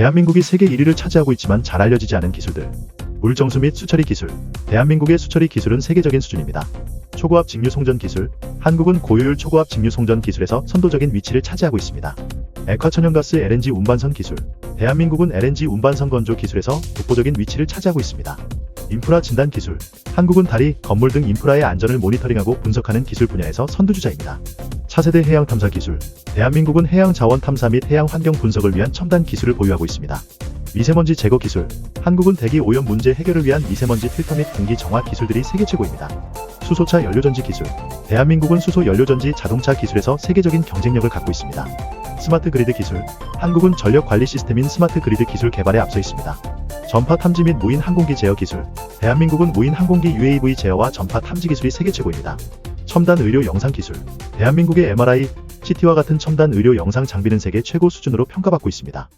대한민국이 세계 1위를 차지하고 있지만 잘 알려지지 않은 기술들. 물정수 및 수처리 기술. 대한민국의 수처리 기술은 세계적인 수준입니다. 초고압 직류 송전 기술. 한국은 고효율 초고압 직류 송전 기술에서 선도적인 위치를 차지하고 있습니다. 액화천연가스 LNG 운반선 기술. 대한민국은 LNG 운반선 건조 기술에서 독보적인 위치를 차지하고 있습니다. 인프라 진단 기술. 한국은 다리, 건물 등 인프라의 안전을 모니터링하고 분석하는 기술 분야에서 선두주자입니다. 차세대 해양 탐사 기술. 대한민국은 해양 자원 탐사 및 해양 환경 분석을 위한 첨단 기술을 보유하고 있습니다. 미세먼지 제거 기술. 한국은 대기 오염 문제 해결을 위한 미세먼지 필터 및 공기 정화 기술들이 세계 최고입니다. 수소차 연료전지 기술. 대한민국은 수소 연료전지 자동차 기술에서 세계적인 경쟁력을 갖고 있습니다. 스마트 그리드 기술. 한국은 전력 관리 시스템인 스마트 그리드 기술 개발에 앞서 있습니다. 전파 탐지 및 무인 항공기 제어 기술. 대한민국은 무인 항공기 UAV 제어와 전파 탐지 기술이 세계 최고입니다. 첨단 의료 영상 기술. 대한민국의 MRI, CT와 같은 첨단 의료 영상 장비는 세계 최고 수준으로 평가받고 있습니다.